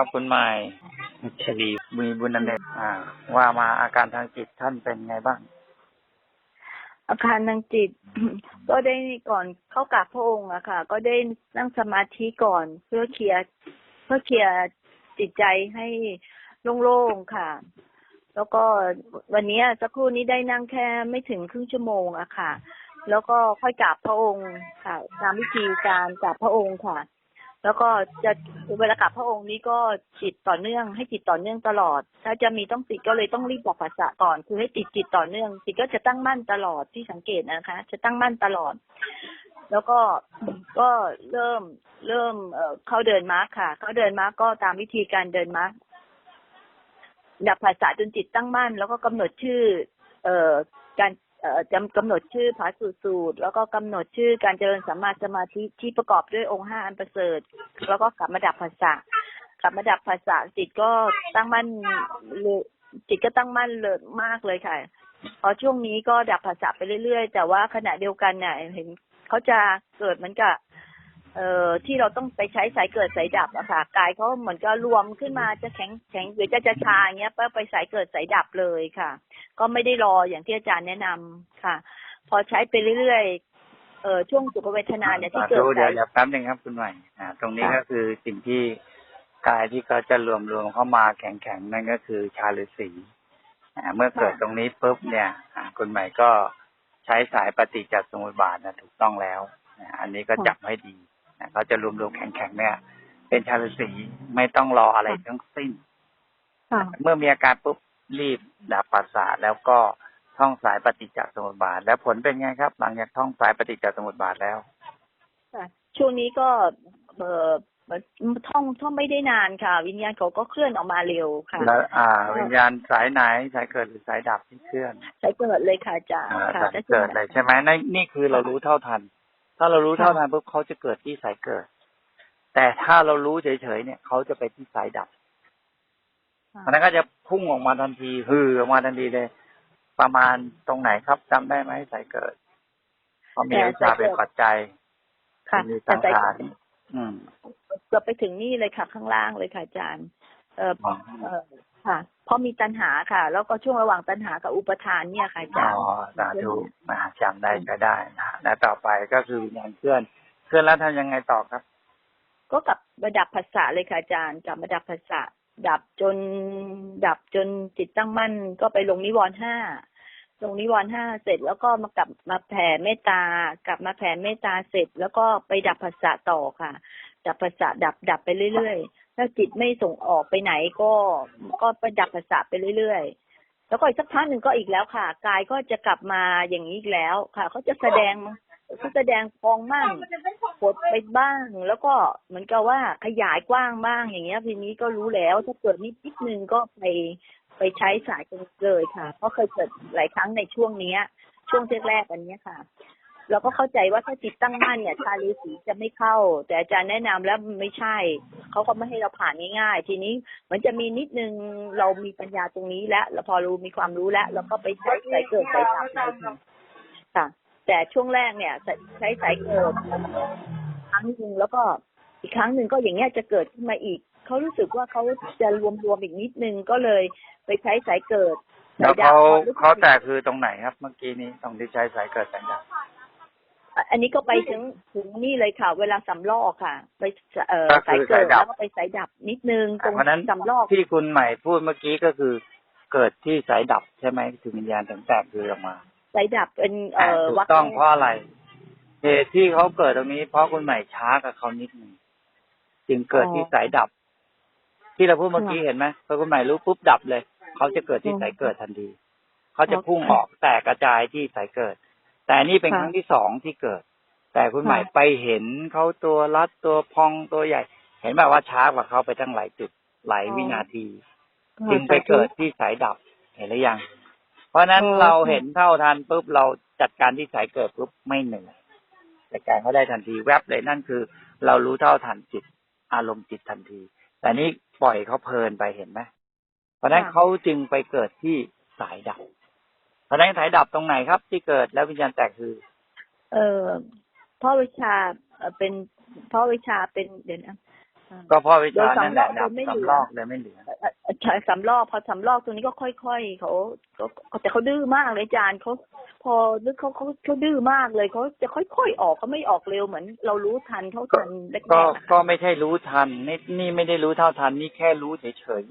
ครับคุณใหม่ชลีมีบุญนันเดชอ่า ว่ามาอาการทางจิตท่านเป็นไงบ้าง อาการทางจิต ก็ได้ก่อนเข้ากราบพระองค์อะค่ะ ก็ได้นั่งสมาธิก่อนเพื่อเคลียร์เพื่อเคลียร์จิตใจให้โล่งๆค่ะ แล้วก็วันนี้สักครู่นี้ได้นั่งแค่ไม่ถึงครึ่งชั่วโมงอะค่ะ แล้วก็ค่อยกราบพระองค์ค่ะตามวิธีการกราบพระองค์ค่ะ แล้วก็จะเวลากราบพระองค์นี้ก็จิตต่อเนื่อง ให้จิตต่อเนื่องตลอด ถ้าจะมีต้องติดก็เลยต้องรีบบอกภาษาก่อน คือให้ติดจิตต่อเนื่องจิตก็จะตั้งมั่นตลอดที่สังเกตนะคะ จะตั้งมั่นตลอด แล้วก็ก็เริ่มเริ่มเอ่อเข้าเดินมาร์คค่ะ เข้าเดินมาร์คก็ตามวิธีการเดินมาร์คดับภาษาจนจิตตั้งมั่น แล้วก็กำหนดชื่อ เอ่อการ จำกำหนดชื่อผาสูตรสูตร แล้วก็กำหนดชื่อการเจริญสัมมาสมาธิที่ประกอบด้วยองค์ห้าอันประเสริฐ แล้วก็กลับมาดับภาษากลับมาดับภาษาจิตก็ตั้งมั่นเรือจิตก็ตั้งมั่นเลยมากเลยค่ะพอช่วงนี้ก็ดับภาษาไปเรื่อยๆ แต่ว่าขณะเดียวกันเนี่ยเห็นเขาจะเกิดเหมือนกับ เอ่อที่เราต้องไปใช้สายเกิดสายดับอะค่ะกายเขาเหมือนก็รวมขึ้นมาจะแข็งแข็งหรือจะจะชาอย่างเงี้ยไปไปสายเกิดสายดับเลยค่ะ ก็ไม่ได้รออย่างที่อาจารย์แนะนำค่ะ พอใช้ไปเรื่อยๆเอ่อช่วงสุขเวทนาเนี่ยที่สาเกิดธุเดี๋ยวสายเดี๋ยวแป๊บหนึงครับคุณใหม่อ่าตรงนี้ค่ะก็คือสิ่งที่กายที่เขาจะรวมรวมเข้ามาแข็งแข็งๆนั่นก็คือชาฤาษีอ่าเมื่อเกิดตรงนี้ปุ๊บเนี่ยอ่าคุณใหม่ก็ใช้สายปฏิจจสมุปบาทนะถูกต้องแล้วอ่าอันนี้ก็จับให้ดีนะ เขาจะรวมรวมแข็งแข็งๆเนี่ย เป็นชาฤาษีไม่ต้องรออะไรทั้งสิ้นค่ะเมื่อมีอาการปุ๊บรีบดับประสาทแล้วก็ท่องสายปฏิจจสมุปบาท แล้วผลเป็นไงครับ หลังจากท่องสายปฏิจจสมุปบาทแล้วค่ะช่วงนี้ก็เอ่อท่องท่องไม่ได้นานค่ะ วิญญาณเขาก็เคลื่อนออกมาเร็วค่ะแล้วอ่า วิญญาณสายไหนสายเกิดหรือสายดับที่เคลื่อนใช้เกิดเลยค่ะอาจารย์อ่าค่ะสายเกิดเลยใช่ไหมนนนี่คือเรารู้เท่าทัน ถ้าเรารู้เท่าทันปุ๊บเขาจะเกิดที่สายเกิด แต่ถ้าเรารู้เฉยๆเนี่ยเขาจะไปที่สายดับค่ะมันนั้นก็จะพุ่งออกมาทันทีฮือออกมาทันทีเลย ประมาณตรงไหนครับจำได้ไหมสายเกิดเพราะมีวิชาเป็นปัจจัยค่ะมีแต่สังใช้ขารอืมเกือบไปถึงนี่เลยค่ะ ข้างล่างเลยค่ะอาจารย์ เอออ๋อเออค่ะเพราะมีตัณหาค่ะ แล้วก็ช่วงระหว่างตัณหากับอุปทานเนี่ยค่ะอาจารย์อ๋อสาธุนะจำได้ก็ได้นะและต่อไปก็คือวิญญาณเคลื่อนเคลื่อนแล้วทำยังไงต่อครับ ก็กลับมาดับภาษาเลยค่ะอาจารย์กลับมาดับภาษาดับจน ดับจนจิตตั้งมั่นก็ไปลงนิวรณ์ห้าลงนิวรณ์ห้าเสร็จแล้วก็มากลับมาแผ่เมตตากลับมาแผ่เมตตาเสร็จ แล้วก็ไปดับภาษาต่อค่ะ ดับภาษาดับดับไปเรื่อยๆ ถ้าจิตไม่ส่งออกไปไหนก็ก็ไปดับภาษาไปเรื่อยๆ แล้วก็อีกสักพักหนึ่งก็อีกแล้วค่ะ กายก็จะกลับมาอย่างนี้อีกแล้วค่ะเขาจะแสดงเขาแสดงพองมั่งกดไปบ้าง แล้วก็เหมือนกับว่าขยายกว้างบ้างอย่างเงี้ยทีนี้ก็รู้แล้วถ้าเกิดนิดนิดนึงก็ไปไปใช้สายตรงนี้เลยค่ะ เพราะเคยเกิดหลายครั้งในช่วงเนี้ย ช่วงแรกๆอันเนี้ยค่ะ เราก็เข้าใจว่าถ้าจิตตั้งมั่นเนี่ยชาลีสีจะไม่เข้า แต่อาจารย์แนะนำแล้วไม่ใช่เขาก็ไม่ให้เราผ่านง่ายๆ ทีนี้เหมือนจะมีนิดนึงเรามีปัญญาตรงนี้แล้วเราพอรู้มีความรู้แล้วเราก็ไปใช้สายเกิดสายดับเลยค่ะ แต่ช่วงแรกเนี่ยใช้สายเกิดครั้งหนึ่งแล้วก็อีกครั้งหนึ่งก็อย่างเงี้ยจะเกิดขึ้นมาอีกเขารู้สึกว่าเขาจะรวมรวมอีกนิดนึงก็เลยไปใช้สายเกิดแล้วเขาเขาแตกคือตรงไหนครับ เมื่อกี้นี้ตรงที่ใช้สายเกิดสายดับ อันนี้ก็ไปถึงถึงนี่เลยค่ะ เวลาสำลอกค่ะ ไปเอ่อก็คือสายเกิดสายดับแล้วก็ไปสายดับนิดนึงตรงเพราะฉะนั้นสำลอกที่คุณใหม่พูดเมื่อกี้ก็คือ เกิดที่สายดับใช่ไหมถึงวิญญาณถึงแตกคือออกมา สายดับเป็นเอ่อถูวักกต้องแรกเพราะอะไรเหตุที่เขาเกิดตรงนี้ เพราะคุณใหม่ช้ากับเขานิดหนึ่งจึงเกิดที่สายดับ ที่เราพูดเมื่อกี้เห็นไหมพอคุณใหม่รู้ปุ๊บดับเลย เขาจะเกิดที่สายเกิดทันทีเขาจะพุ่งออกแตกกระจายที่สายเกิด แต่นี่เป็นครั้งที่สองที่เกิด แต่คุณใหม่ไปเห็นเขาตัวรัดตัวพองตัวใหญ่ เห็นแบบว่าช้ากว่าเขาไปตั้งหลายจุดหลายวินาทีจึงไปเกิดที่สายดับเห็นหรือยัง เพราะฉะนั้นอ๋อเราเห็นเท่าทันปุ๊บเราจัดการที่สายเกิดปุ๊บไม่เหนื่อยจัดการเขาได้ทันทีแวบเลยนั่นคือ เรารู้เท่าทันจิต อารมณ์จิตทันที แต่นี่ปล่อยเขาเพลินไปเห็นไหมเพราะฉะนั้นเขาจึงไปเกิดที่สายดับเพราะฉะนั้นสายดับตรงไหนครับ ที่เกิดแล้ววิญญาณแตกคือ เออพ่อวิชาเอ่อเป็นพ่อวิชาเป็นเดี๋ยวนะก็เพราะวิชานั่นแหละโดดัยบสำรอกเลยไม่เหลือสำลอกเลยไม่เหลือเอ่อเอ่อใช่สำลอกพอสำลอกตรงนี้ก็ค่อยๆเขาเขาแต่เขาดื้อมากเลยอาจารย์เขาพอนึกเขาเขาเขาดื้อมากเลยเขาจะค่อยๆออกเขาไม่ออกเร็วเหมือน เรารู้ทันเขาทันแรกก็ๆนะคะก็ไม่ใช่รู้ทันนี่นี่ไม่ได้รู้เท่าทันนี่แค่รู้เฉย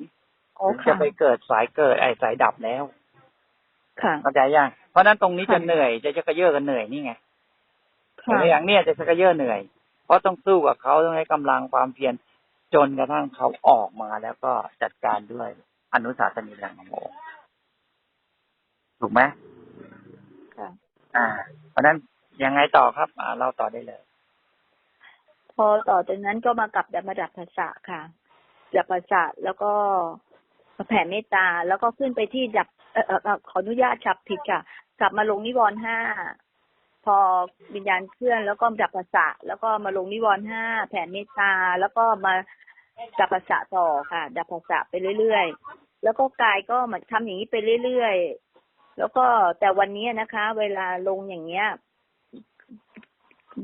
อ๋อๆจะค่ะไปเกิดสายเกิดไอ้สายดับแล้วค่ะ เข้าใจยังเพราะฉะนั้นตรงนี้ค่ะจะเหนื่อยจะจะกระเยาะกันเหนื่อยนี่ไงค่ะแต่อย่างเนี้ยจะชักกระเยอะเหนื่อย เพราะต้องสู้กับเขาต้องให้กำลังความเพียรจนกระทั่งเขาออกมาแล้วก็จัดการด้วยอนุสาสนีแรงของพระองค์ถูกไหมค่ะอ่า เพราะฉะนั้นยังไงต่อครับ อ่า เราต่อได้เลย พอต่อจากนั้นก็มากลับดับมาดับภาษาค่ะดับภาษาแล้วก็มาแผ่เมตตาแล้วก็ขึ้นไปที่ดับ เออเออขออนุญาตฉับผิดค่ะ กลับมาลงนิวรณ์ห้าพอวิญญาณเคลื่อนแล้วก็ดับภาษาแล้วก็มาลงนิวรณ์ห้าแผ่เมตตาแล้วก็มาดับภาษาต่อค่ะ ดับภาษาไปเรื่อยๆแล้วก็กายก็เหมือนทำอย่างนี้ไปเรื่อยๆแล้วก็แต่วันนี้นะคะ เวลาลงอย่างเงี้ย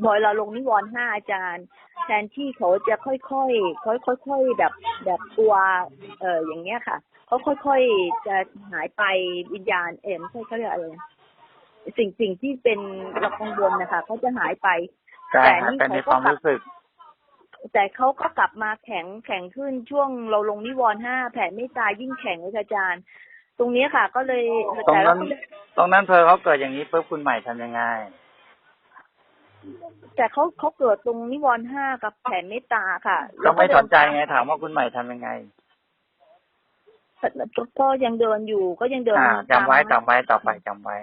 พอยเราลงนิวรณ์ห้าอาจารย์ แทนที่เขาจะค่อยๆค่อยๆค่อยๆแบบแบบตัว เอออย่างเงี้ยค่ะ เขาค่อยๆจะหายไปวิญญาณเอ็มใช่เขาเรียกอะไรนะสิ่งสิ่งที่เป็นเรากังวลนะคะเขาจะหายไปใช่แต่ฮะนี่เป็นในคเขาวามก็กลับรู้สึกแต่เขาก็กลับมาแข็งแข็งขึ้นช่วงเราลงนิวรณ์ห้าแผ่เมตตายิ่งแข็งเลยค่ะอาจารย์ ตรงเนี้ยค่ะ ก็เลยตรงแต่นั้เรานก็เลยตรงนั้นเพอเขาเกิดอย่างนี้ปุ๊บคุณใหม่ทำยังไงแต่เขาเขาเกิดตรงนิวรณ์ห้ากับแผ่เมตตาค่ะก็แล้วไม่เดิสนใจไงถามว่าคุณใหม่ทำยังไง ก็ยังเดินอยู่ก็ยังเดินอ่าจำไว้ตามจำไว้ต่อไปจำไว้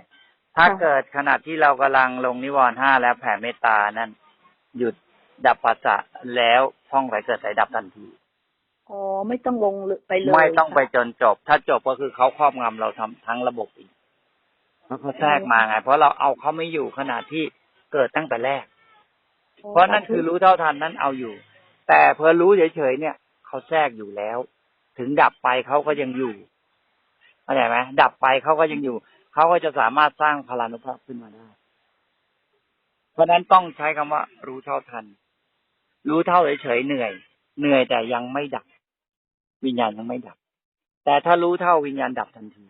ถ้าค่ะเกิดขณะที่เรากำลังลงนิวรณ์ห้าแล้วแผ่เมตตานั่นหยุดดับปัสสะแล้วท่องไปเกิดสายดับทันทีอ๋อไม่ต้องลงไปเลยไม่ต้องไปค่ะจนจบ ถ้าจบก็คือเขาครอบงำเราทำทั้งระบบอีกเพราะเขาแทรกมาไง เพราะเราเอาเขาไม่อยู่ขณะที่เกิดตั้งแต่แรก เพราะนั่นคือรู้เท่าทันนั้นเอาอยู่ แต่เพอรู้เฉยๆเนี่ย เขาแทรกอยู่แล้ว ถึงดับไปเขาก็ยังอยู่เข้าใจไหมดับไปเขาก็ยังอยู่เขาก็จะสามารถสร้างพลานุภาพขึ้นมาได้ เพราะฉะนั้นต้องใช้คำว่า รู้เท่าทัน รู้เท่าเฉยๆเหนื่อย เหนื่อยแต่ยังไม่ดับ วิญญาณยังไม่ดับ แต่ถ้ารู้เท่าวิญญาณดับทันที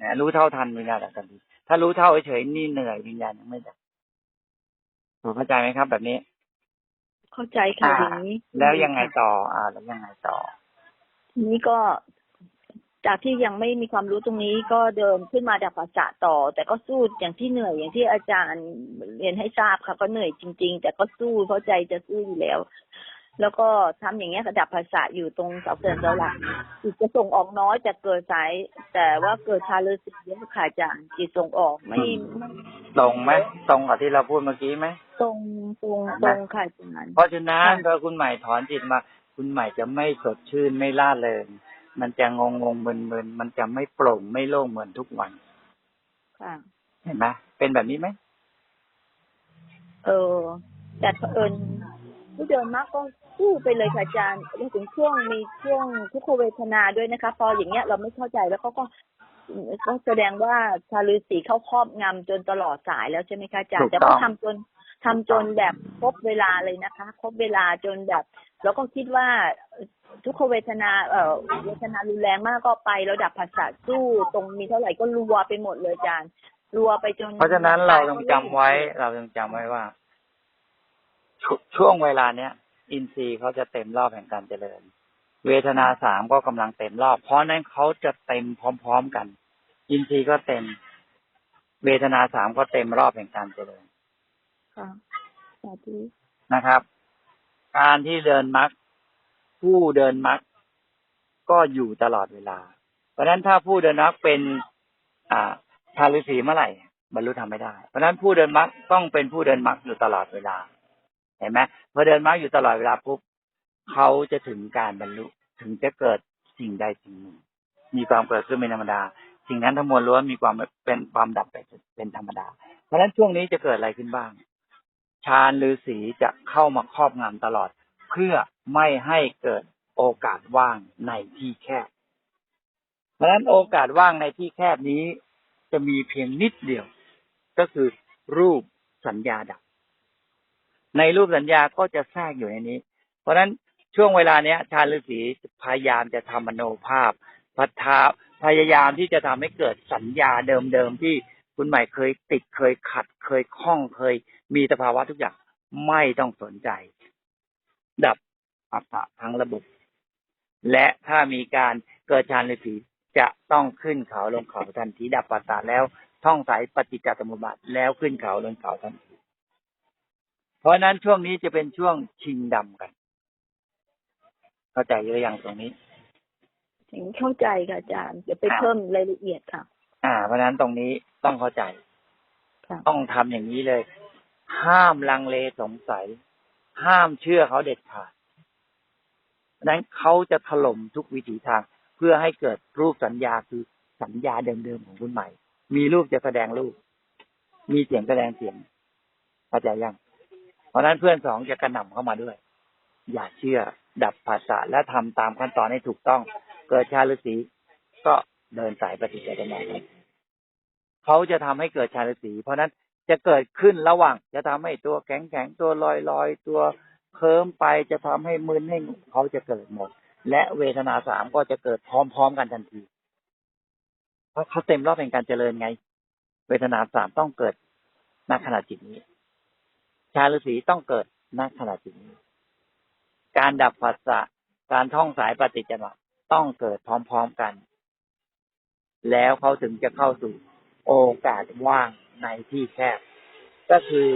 นะรู้เท่าทันวิญญาณดับทันทีถ้ารู้เท่าเฉยๆนี่เหนื่อยวิญญาณยังไม่ดับถูกเข้าใจไหมครับ แบบนี้ เข้าใจค่ะอ่าอย่างนี้ แล้วยังไงต่อ อ่า แล้วยังไงต่อที นี้ก็จากที่ยังไม่มีความรู้ตรงนี้ก็เดินขึ้นมาดับปัสสะต่อ แต่ก็สู้อย่างที่เหนื่อยอย่างที่อาจารย์เรียนให้ทราบค่ะ ก็เหนื่อยจริง ๆ แต่ก็สู้เพราะใจจะสู้อยู่แล้ว แล้วก็ทำอย่างเงี้ยค่ะดับภาษาอยู่ตรงเสาเกินเสาหลักจิตจะส่งออกน้อยแต่เกิดสาย แต่ว่าเกิดชาเลสิกเยอะค่ะอาจารย์จิตส่งออกไม่ไม่ตรงไหมตรงกับที่เราพูดเมื่อกี้ไหมตรงตรงตรงค่ะอาจารย์เพราะฉะนั้นค่ะพอคุณใหม่ถอนจิตมา คุณใหม่จะไม่สดชื่นไม่ล่าเริงมันจะงงงๆมึนมึนๆมันจะไม่โปร่งไม่โล่งเหมือนทุกวันค่ะเห็นไหมเป็นแบบนี้ไหมเออแต่เผอิญผู้เดินมากก็สู้ไปเลยค่ะอาจารย์แล้วถึงช่วงมีช่วงทุกขเวทนาด้วยนะคะ พออย่างเงี้ยเราไม่เข้าใจแล้วเขาก็ก็แสดงว่าชาลือสีเข้าครอบงำจนตลอดสายแล้วใช่ไหมคะอาจารย์แต่ก็ทำจน ทำจนแบบครบเวลาเลยนะคะครบเวลาจนแบบแล้วก็คิดว่าทุกขเวทนาเอ่อเวทนารุนแรงมากก็ไปแล้วดับภาษาสู้ตรงมีเท่าไหร่ก็รัวไปหมดเลยอาจารย์รัวไปจน เพราะฉะนั้นเราต้องจำไว้ เราต้องจำไว้ว่าชช่วงเวลาเนี้ยอินทรีย์เขาจะเต็มรอบแห่งการเจริญ เวทนาสามก็กำลังเต็มรอบ เพราะนั้นเขาจะเต็มพร้อม ๆกัน อินทรีย์ก็เต็ม เวทนาสามก็เต็มรอบแห่งการเจริญ ค่ะสาธุนะครับ การที่เดินมรรคผู้เดินมรรคก็อยู่ตลอดเวลา เพราะฉะนั้นถ้าผู้เดินมรรคเป็น อ่าชาฤาษีเมื่อไหร่บรรลุทำไม่ได้ เพราะฉะนั้นผู้เดินมรรคต้องเป็นผู้เดินมรรคอยู่ตลอดเวลา เห็นไหมพอเดินมรรคอยู่ตลอดเวลาปุ๊บเขาจะถึงการบรรลุถึงจะเกิดสิ่งใดสิ่งหนึ่ง มีความเกิดขึ้นเป็นธรรมดา สิ่งนั้นทั้งมวลล้วนมีความเป็นความดับไปเป็นธรรมดา เพราะฉะนั้นช่วงนี้จะเกิดอะไรขึ้นบ้าง ฌานฤาษีจะเข้ามาครอบงำตลอด เพื่อไม่ให้เกิดโอกาสว่างในที่แคบเพราะฉะนั้นโอกาสว่างในที่แคบนี้จะมีเพียงนิดเดียว ก็คือรูปสัญญาดับ ในรูปสัญญาก็จะแทรกอยู่ในนี้ เพราะฉะนั้นช่วงเวลาเนี้ยชาฤาษีพยายามจะทำมโนภาพพัฒนาพยายามที่จะทำให้เกิดสัญญาเดิมๆที่ คุณใหม่เคยติดเคยขัดเคยคล้องเคย มีสภาวะทุกอย่างไม่ต้องสนใจ ดับอัปะทั้งระบบ และถ้ามีการเกิดฌานฤาษีจะต้องขึ้นเขาลงเขาทันทีดับปัสสะแล้วท่องสายปฏิจจสมุปบาทแล้วขึ้นเขาลงเขาทันทีเพราะฉะนั้นช่วงนี้จะเป็นช่วงชิงดำกัน เข้าใจหรือยังตรงนี้ถึงเข้าใจค่ะอาจารย์เดี๋ยวไปครับเพิ่มรายละเอียดค่ะ อ่า เพราะฉะนั้นตรงนี้ ต้องเข้าใจค่ะต้องทำอย่างนี้เลย ห้ามลังเลสงสัย ห้ามเชื่อเขาเด็ดขาดเพราะฉะนั้นเขาจะถล่มทุกวิถีทาง เพื่อให้เกิดรูปสัญญาคือสัญญาเดิมๆของคุณใหม่ มีรูปจะแสดงรูป มีเสียงแสดงเสียงเข้าใจยัง เพราะฉะนั้นเพื่อนสองจะกระหน่ำเข้ามาด้วย อย่าเชื่อ ดับภาษาและทำตามขั้นตอนให้ถูกต้อง เกิดชาฤาษีก็เดินสายปฏิจจสมุปบาท เขาจะทำให้เกิดชาฤาษีเพราะนั้นจะเกิดขึ้นระหว่าง จะทำให้ตัวแข็งแข็งตัวลอยลอยตัวเคิมไปจะทำให้มึนให้หงุเขาจะเกิดหมด และเวทนาสามก็จะเกิดพร้อมๆกันทันที เพราะเขาเต็มรอบแห่งการเจริญไง เวทนาสามต้องเกิดณขณะจิตนี้ ชาฤาษีต้องเกิดณขณะจิตนี้ การดับผัสสะการท่องสายปฏิจจมุปบาทต้องเกิดพร้อมๆกัน แล้วเขาถึงจะเข้าสู่ โอกาสว่างในที่แคบ ก็คือ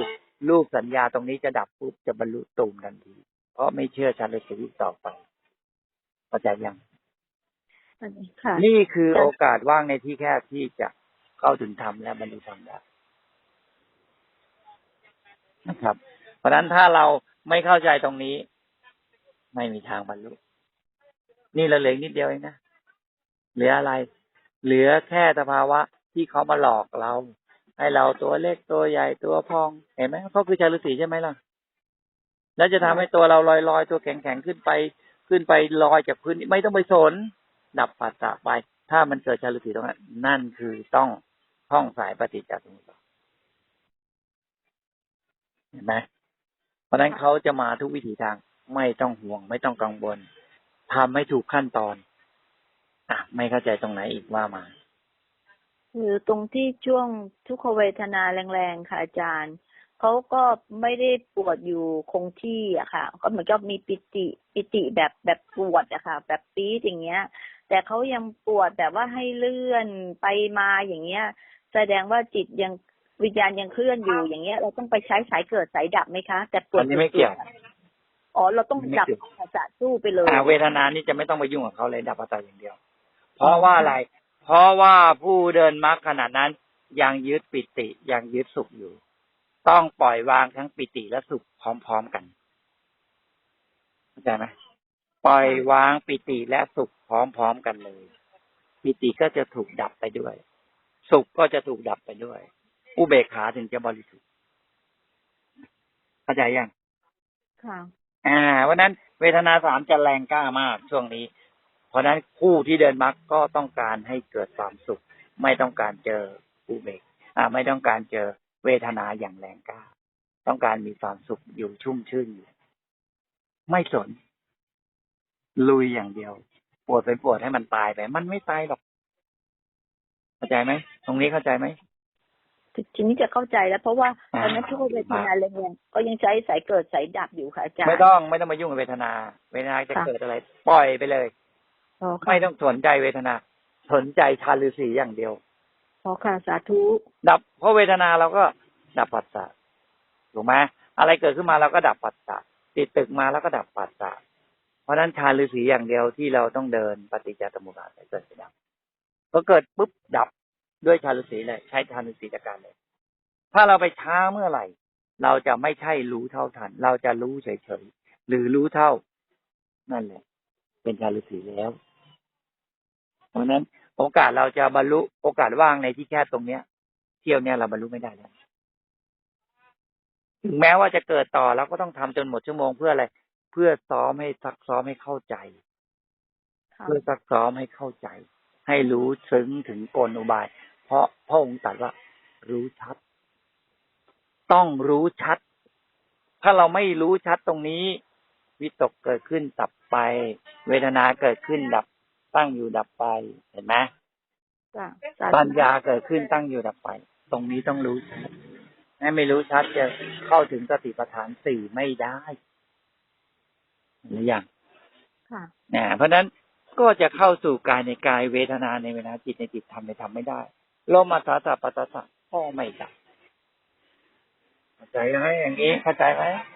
รูปสัญญาตรงนี้จะดับปุ๊บจะบรรลุตูมทันที เพราะไม่เชื่อชาฤาษีอีกต่อไปเข้าใจยังอันนี้ค่ะนี่คือโอกาสว่างในที่แคบที่จะเข้าถึงธรรมและบรรลุธรรมได้นะครับ เพราะฉะนั้นถ้าเราไม่เข้าใจตรงนี้ ไม่มีทางบรรลุ นี่เราเหลืออกนิดเดียวเองนะเหลืออะไร เหลือแค่สภาวะ ที่เขามาหลอกเรา ให้เราตัวเล็กตัวใหญ่ตัวพอง เห็นไหมเขาคือชาฤาษีใช่ไหมล่ะ แล้วจะทำให้ตัวเราลอยลอยตัวแข็งแข็งขึ้นไป ขึ้นไปลอยจากพื้นไม่ต้องไปสน ดับปัสสะไป ถ้ามันเกิดชาฤาษีตรงนั้น นั่นคือต้องท่องสายปฏิจจสมุปบาทเห็นไหมเพราะฉะนั้นเขาจะมาทุกวิถีทาง ไม่ต้องห่วง ไม่ต้องกังวลทำให้ถูกขั้นตอนอะไม่เข้าใจตรงไหนอีกว่ามา คือตรงที่ช่วงทุกขเวทนาแรงๆค่ะอาจารย์เขาก็ไม่ได้ปวดอยู่คงที่อะค่ะ ก็เหมือนกับมีปิติปิติแบบแบบปวดอะค่ะ แบบปี๊ดอย่างเงี้ย แต่เขายังปวดแบบว่าให้เลื่อนไปมาอย่างเงี้ย แสดงว่าจิตยังวิญญาณยังเคลื่อนอยู่อย่างเงี้ย เราต้องไปใช้สายเกิดสายดับไหมคะ แต่ปวดอันนี้ไม่เกี่ยวสุดๆอ๋อเราต้องดับไม่เกี่ยวภาษาสู้ไปเลยอ่าเวทนานี่จะไม่ต้องไปยุ่งกับเขาเลยดับปัสสาวะอย่างเดียว เพราะว่าอะไร เพราะว่าผู้เดินมรรคขนาดนั้นยังยึดปิติยังยึดสุขอยู่ ต้องปล่อยวางทั้งปิติและสุขพร้อมๆกันเข้าใจไหมปล่อยวางปิติและสุขพร้อมๆกันเลย ปิติก็จะถูกดับไปด้วย สุขก็จะถูกดับไปด้วย อุเบกขาถึงจะบริสุทธิ์เข้าใจยังค่ะอ่าเพราะฉะนั้นเวทนาสามจะแรงกล้ามากช่วงนี้ เพราะฉะนั้นคู่ที่เดินมรรคก็ต้องการให้เกิดความสุข ไม่ต้องการเจออุเบกอ่าไม่ต้องการเจอเวทนาอย่างแรงกล้า ต้องการมีความสุขอยู่ชุ่มชื่นอยู่ ไม่สน ลุยอย่างเดียว ปวดไปปวดให้มันตายไป มันไม่ตายหรอก เข้าใจไหม ตรงนี้เข้าใจไหมทีนี้จะเข้าใจแล้ว เพราะว่าอ่าตอนนั้นทุกขเวทนาแรงๆก็ยังใช้สายเกิดสายดับอยู่ค่ะอาจารย์ไม่ต้องไม่ต้องมายุ่งกับเวทนา เวทนาจะค่ะเกิดอะไร ปล่อยไปเลยอ๋อค่ะ ไม่ต้องสนใจเวทนา สนใจชาลือสีอย่างเดียวอ๋อค่ะสาธุดับเพราะเวทนาเราก็ดับปัสสะถูกไหมอะไรเกิดขึ้นมาเราก็ดับปัสสะติดตึกมาแล้วก็ดับปัสสะเพราะฉะนั้นชาลือสีอย่างเดียวที่เราต้องเดินปฏิจจสมุปบาทให้เกิดไปดับพอเกิดปุ๊บดับด้วยชาลือสีเลยใช้ชาลือสีจัดการเลย ถ้าเราไปช้าเมื่อไหร่ เราจะไม่ใช่รู้เท่าทัน เราจะรู้เฉยๆหรือรู้เท่า นั่นแหละ เป็นชาลือสีแล้วเพ ราะฉะนั้นโอกาสเราจะบรรลุโอกาสว่างในที่แคบตรงเนี้ย เที่ยวเนี้ยเราบรรลุไม่ได้แล้วถึงแม้ว่าจะเกิดต่อเราก็ต้องทำจนหมดชั่วโมงเพื่ออะไร เพื่อซ้อมให้ซักซ้อมให้เข้าใจค่ะเพื่อซักซ้อมให้เข้าใจ ให้รู้ซึ้งถึงกลอุบาย เพราะพระองค์ตรัสว่า รู้ชัด ต้องรู้ชัด ถ้าเราไม่รู้ชัดตรงนี้ วิตกเกิดขึ้นดับไป เวทนาเกิดขึ้นดับ ตั้งอยู่ดับไปเห็นไหมจ้ะสาธุปัญญาเกิดขึ้นตั้งอยู่ดับไป ตรงนี้ต้องรู้ชัดถ้าไม่รู้ชัดจะเข้าถึงสติปัฏฐานสี่ไม่ได้หรือยังค่ะนะเพราะฉะนั้นก็จะเข้าสู่กายในกายเวทนาในเวทนาจิตในจิตทำในทำไม่ได้ลมอัตตาปัตตาก็ไม่ได้เข้าใจไหมอย่างนี้เข้าใจไหมคือ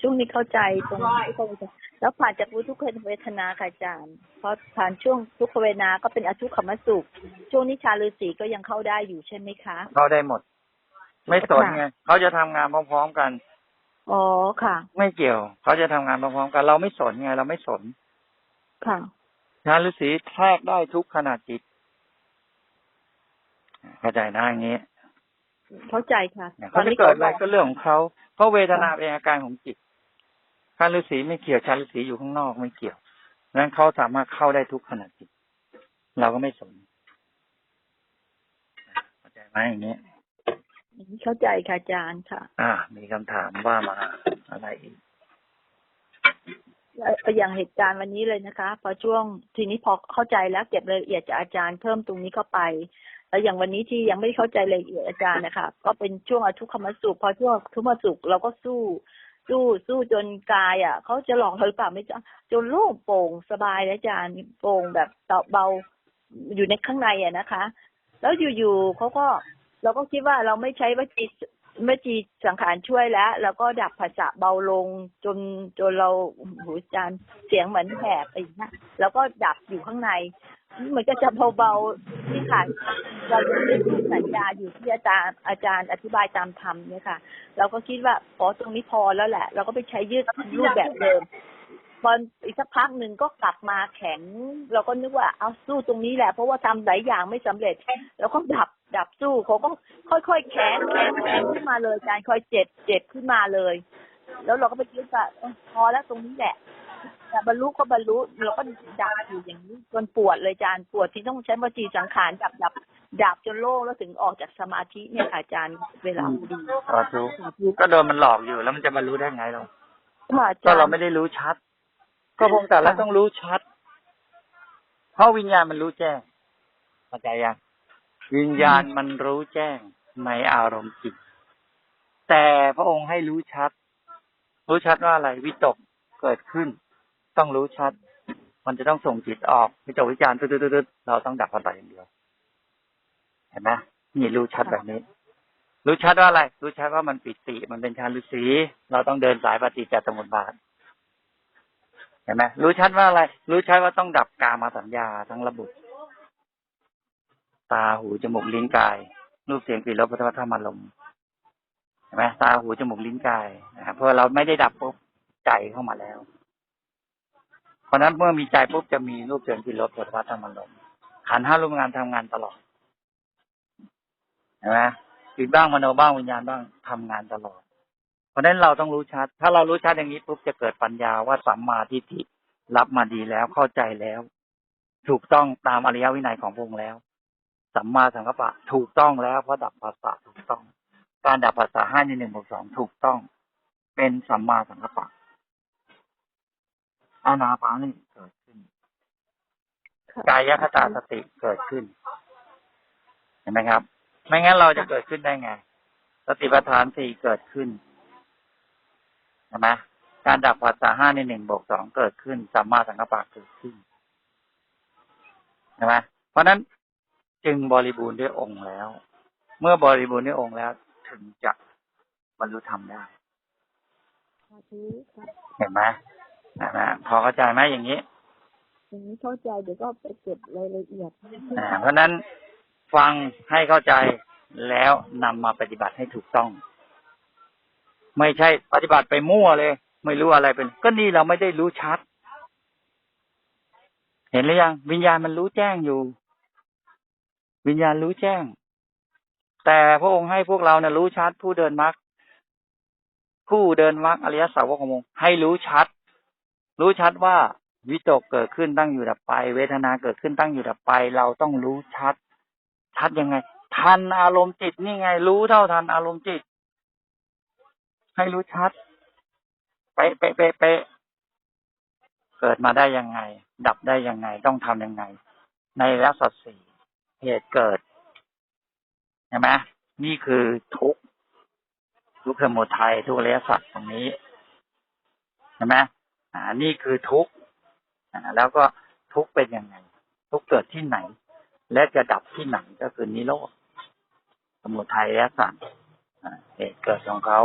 ช่วงนี้เข้าใจตรงทุกขเวทนาแล้วผ่านจากรู้ทุกขเวทนาค่ะอาจารย์เพราะผ่านช่วงทุกขเวทนาก็เป็นอทุกขมสุข ช่วงนี้ชาลือสีก็ยังเข้าได้อยู่ใช่ไหมคะ เข้าได้หมด ไม่สนไงเขาจะทำงานพร้อมๆกันอ๋อค่ะ ไม่เกี่ยว เขาจะทำงานพร้อมๆกันเราไม่สนไง เราไม่สน ค่ะชาฤาษีแทรกได้ทุกขณะจิตเข้าใจนะอย่างนี้ เข้าใจค่ะเนี่ยเขาจะเกิดอะไรก็เรื่องของเขาเพราะเวทนาเป็นอาการของจิตชาฤาษีไม่เกี่ยวชาฤาษีอยู่ข้างนอกไม่เกี่ยวนั้นเขาสามารถเข้าได้ทุกขณะจิต เราก็ไม่สนเข้าใจไหมอย่างนี้เข้าใจค่ะอาจารย์ค่ะ อ่า มีคำถามว่ามาอะไรอีกแล้วอย่างเหตุการณ์วันนี้เลยนะคะ พอช่วงทีนี้พอเข้าใจแล้วเก็บรายละเอียดจากอาจารย์เพิ่มตรงนี้เข้าไป แล้วอย่างวันนี้ที่ยังไม่เข้าใจรายละเอียดอาจารย์นะคะก็เป็นช่วงอทุกขมสุขพอช่วงทุกขมสุขเราก็สู้ สู้สู้จนกายอะเขาจะหลอกเราหรือเปล่าไม่จ้าจนโล่งโปร่งสบายแล้วอาจารย์โปร่งแบบเบาอยู่ในข้างในอะนะคะ แล้วอยู่ๆเขาก็เราก็คิดว่าเราไม่ใช้วจีเมื่อจีสังขารช่วยแล้ว แล้วก็ดับภาษาเบาลงจนจนเราหูอาจารย์เสียงเหมือนแหบไปนะแล้วก็ดับอยู่ข้างใน เหมือนก็จะเบาๆที่ขาดเรายังไม่รู้สัญญาอยู่ที่อาจารย์อาจารย์อธิบายตามธรรมเนี่ยค่ะ เราก็คิดว่าพอตรงนี้พอแล้วแหละ เราก็ไปใช้ยืดรูปแบบเดิมพออีกสักพักหนึ่งก็กลับมาแข็ง เราก็นึกว่าเอาสู้ตรงนี้แหละ เพราะว่าทำหลายอย่างไม่สำเร็จ แล้วก็ดับดับสู้เขาก็ค่อยๆแข็งแข็งแข็งขึ้นมาเลยอาจารย์ค่อยเจ็บเจ็บขึ้นมาเลย แล้วเราก็ไปคิดว่าพอแล้วตรงนี้แหละ บรรลุก็บรรลุเราก็ดับอยู่อย่างนี้จนปวดเลยอาจารย์ปวดที่ต้องใช้วจีสังขารดับดับดับจนโล่งแล้วถึงออกจากสมาธิเนี่ยค่ะอาจารย์เวลาพอดีสาธุก็โดนมันหลอกอยู่แล้วมันจะบรรลุได้ไงเราค่ะอาก็จารเราย์ไม่ได้รู้ชัด ก็พงแต่ละต้องรู้ชัด เพราะวิญญาณมันรู้แจ้งเข้าใจยังวิญญาณมันรู้แจ้งในอารมณ์จิต แต่พระองค์ให้รู้ชัด รู้ชัดว่าอะไรวิตกเกิดขึ้น ต้องรู้ชัด มันจะต้องส่งจิตออกวิจกวิจารณ์ตึ๊ดๆๆเราต้องดับมันไปอย่างเดียว เห็นไหมนี่รู้ชัดแบบนี้ รู้ชัดว่าอะไร รู้ชัดว่ามันปิติ มันเป็นฌานฤาษีเราต้องเดินสายปฏิจจสมุปบาทเห็นไหมรู้ชัดว่าอะไร รู้ชัดว่าต้องดับกามาสัญญาทั้งระบบตาหูจมูกลิ้นกายรูปเสียงกลิ่นรสพัฒนธรรมอารมณ์เห็นไหมตาหูจมูกลิ้นกายนะครับเพราะเราไม่ได้ดับปุ๊บใจเข้ามาแล้ว เพราะนั้นเมื่อมีใจปุ๊บจะมีรูปเสียงกลิ่นรสพัฒนธรรมอารมขันห้ารูปงานทำงานตลอดเห็นไหมจิตบ้างมโนบ้างวิญญาณบ้างทำงานตลอด เพราะฉะนั้นเราต้องรู้ชัด ถ้าเรารู้ชัดอย่างนี้ปุ๊บจะเกิดปัญญาว่าสัมมาทิฏฐิรับมาดีแล้วเข้าใจแล้ว ถูกต้องตามอริยวินัยของพระองค์แล้ว สัมมาสังกัปปะถูกต้องแล้วเพราะดับภาษาถูกต้อง การดับภาษาห้าในหนึ่งบวกสองถูกต้อง เป็นสัมมาสังกัปปะ อานาปานี่เกิดขึ้นค่ะกายคตาสติเกิดขึ้น เห็นไหมครับ ไม่งั้นเราจะเกิดขึ้นได้ไง สติปัฏฐานสี่เกิดขึ้นเห็นไหมการดับภาษาห้าในหนึ่งบวกสองเกิดขึ้นสัมมาสังกัปปะเกิดขึ้นเห็นไหมเพราะฉะนั้นจึงบริบูรณ์ด้วยองค์แล้ว เมื่อบริบูรณ์ด้วยองค์แล้ว ถึงจะบรรลุธรรมได้สาธุค่ะเห็นไหม เห็นไหมพอเข้าใจไหมอย่างนี้อย่างนี้เข้าใจเดี๋ยวก็ไปเก็บรายละเอียดอ่าเพราะฉะนั้นฟังให้เข้าใจแล้วนำมาปฏิบัติให้ถูกต้อง ไม่ใช่ปฏิบัติไปมั่วเลย ไม่รู้อะไรเป็น ก็นี่เราไม่ได้รู้ชัด เห็นหรือยัง วิญญาณมันรู้แจ้งอยู่ วิญญาณรู้แจ้ง แต่พระองค์ให้พวกเราเนี่ยรู้ชัด ผู้เดินมรรคผู้เดินมรรคอริยสาวกขององค์ให้รู้ชัด รู้ชัดว่าวิตกเกิดขึ้นตั้งอยู่ดับไป เวทนาเกิดขึ้นตั้งอยู่ดับไป เราต้องรู้ชัด ชัดยังไง ทันอารมณ์จิตนี่ไง รู้เท่าทันอารมณ์จิต ให้รู้ชัดไปป๊ะเป๊ะเป๊ะเป๊ะเกิดมาได้ยังไง ดับได้ยังไง ต้องทำยังไง ในรักษสี่เหตุเกิดใช่ไหมนี่คือทุกข์ทุกข์สมุทัยทุกข์อริยสัจตรงนี้ใช่ไหม อ่านี่คือทุกข์อ่าแล้วก็ทุกข์เป็นยังไง ทุกข์เกิดที่ไหน และจะดับที่ไหนก็คือนิโรธสมุทัยอริยสัจอ่าเหตุเกิดของเขา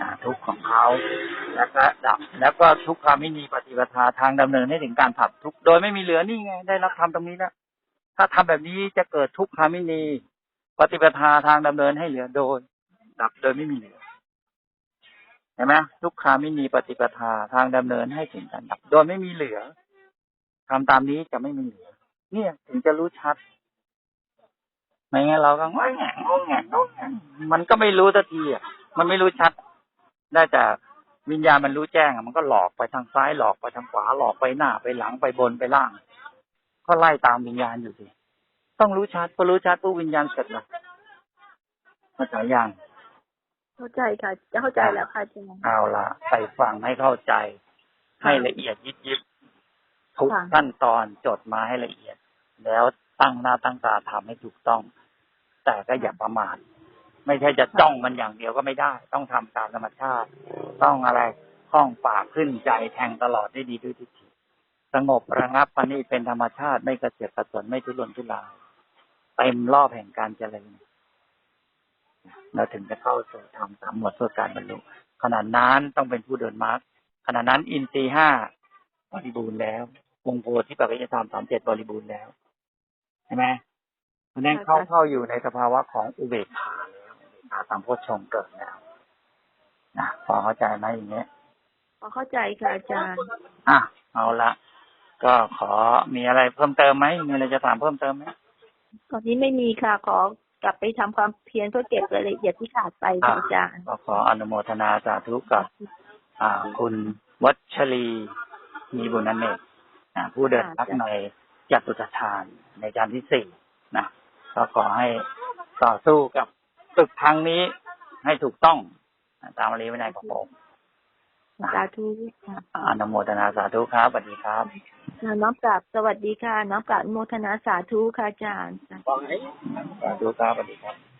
อ่าทุกข์ของเขาแล้วก็ดับ แล้วก็ทุกขามินีปฏิปทาทางดำเนินให้ถึงการถับทุกข์โดยไม่มีเหลือนี่ไง ได้รับทำตรงนี้แล้วถ้าทำแบบนี้จะเกิดทุกขามินีปฏิปทาทางดำเนินให้เหลือโดย ดับโดยไม่มีเหลือ เห็นไหมทุกขามินีปฏิปทาทางดำเนินให้ถึงการดับ โดยไม่มีเหลือทำตามนี้จะไม่มีเหลือ เนี่ย ถึงจะรู้ชัดไม่งั้นเราก็ง่งแงงงงแงงงงแงงมันก็ไม่รู้สักทีอะมันไม่รู้ชัด ได้แต่วิญญาณมันรู้แจ้งอะมันก็หลอกไปทางซ้ายหลอกไปทางขวาหลอกไปหน้าไปหลังไปบนไปล่าง ก็ไล่ตามวิญญาณอยู่สิต้องรู้ชัดพอรู้ชัดปุ๊บวิญญาณเสร็จล้วเข้าใจยัง เข้าใจค่ะจะเข้าใจแล้วค่ะอาจารย์เอาละไปฟังให้เข้าใจ ให้ละเอียดยิบยิบทุกค่ะขั้นตอนจดมาให้ละเอียด แล้วตั้งหน้าตั้งตาทำให้ถูกต้อง แต่ก็อย่าประมาทไม่ใช่จะจ้องมันอย่างเดียวก็ไม่ได้ ต้องทำตามธรรมชาติ ต้องอะไรคล่องปากขึ้นใจแทงตลอดได้ดีด้วยทิฏฐิสงบระงับปณิเป็นธรรมชาติไม่กระเสียดกระสนไม่ทุรนทุรายเต็มรอบแห่งการเจริญ เราถึงจะเข้าสู่ธรรมสามหมวดเพื่อการบรรลุขนาดนั้นต้องเป็นผู้เดินมรรคขณะนั้นอินทรีย์ห้าบริบูรณ์แล้ววงโพธิปัจจยธรรมสามเจ็ดบริบูรณ์แล้วใช่ไหมเพราะฉะนั้นเข้าเข้าอยู่ในสภาวะของอุเบกขาแล้วอุเบกขาตามโพชฌงค์เกิดแล้วนะพอเข้าใจไหมอย่างเงี้ยพอเข้าใจค่ะอาจารย์อะเอาละก็ขอมีอะไรเพิ่มเติมไหมมีอะไรจะถามเพิ่มเติมไหมตอนนี้ไม่มีค่ะขอ กลับไปทำความเพียรเพื่อเก็บรายละเอียดที่ขาดไปค่ะอาจารย์ก็ขออนุโมทนาสาธุกับอ่าคุณวัชรีมีบุญนันเนกอ่าผู้เดินพักในจัตุตฌานในจานที่สี่นะก็ขอให้ต่อสู้กับตึกทางนี้ให้ถูกต้อง ตามอริยวินัยของพระองค์สาธุค่ะอนุโมทนาสาธุครับสวัสดีครับ น้อมกราบสวัสดีค่ะ น้อมกราบโมทนาสาธุค่ะอาจารย์สาธุครับสวัสดีครับ